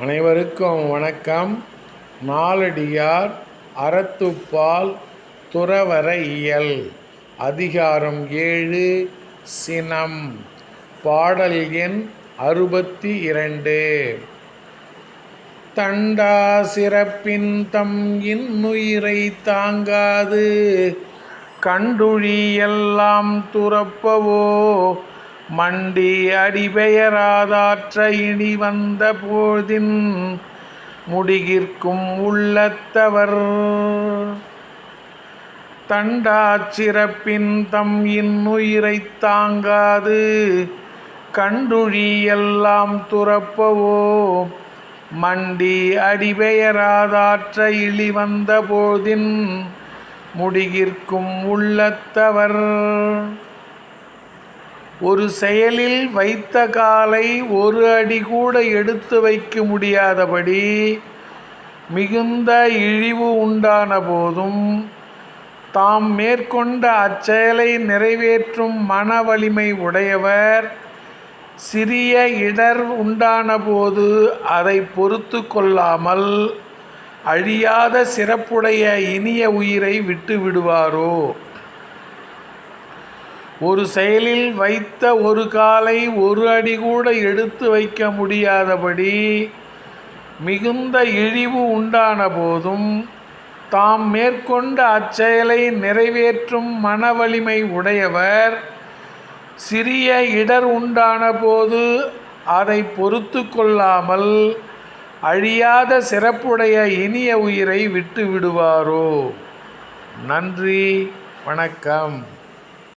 அனைவருக்கும் வணக்கம். நாலடியார் அறத்துப்பால் துறவர இயல். அதிகாரம் ஏழு சினம். பாடல் எண் அறுபத்தி இரண்டு தண்டா சிறப்பின் தம் இன்னுயிரை தாங்காது. கண்டுழி எல்லாம் துறப்பவோ மண்டி அடிபெயராதாற்ற இனி வந்த போதின் முடிகிற்கும் உள்ளத்தவர். தண்டாச்சிறப்பின் தம் இன்னுயிரை தாங்காது கண்டுழி எல்லாம் துறப்பவோ? மண்டி அடிபெயராதாற்ற இழி வந்த போதின் முடிகிற்கும் உள்ளத்தவர். ஒரு செயலில் வைத்த காலை ஒரு அடி கூட எடுத்து வைக்க முடியாதபடி மிகுந்த இழிவு உண்டான போதும் தாம் மேற்கொண்ட அச்செயலை நிறைவேற்றும் மன வலிமை உடையவர் சிறிய இடர் உண்டான போது அதை பொறுத்து கொள்ளாமல் அழியாத சிறப்புடைய இனிய உயிரை விட்டு விடுவாரோ? ஒரு செயலில் வைத்த ஒரு காலை ஒரு அடி கூட எடுத்து வைக்க முடியாதபடி மிகுந்த இழிவு உண்டான போதும் தாம் மேற்கொண்ட அச்செயலை நிறைவேற்றும் மன வலிமை உடையவர் சிறிய இடர் உண்டான போது அதை பொறுத்து கொள்ளாமல் அழியாத சிறப்புடைய இனிய உயிரை விட்டு விடுவாரோ? நன்றி வணக்கம்.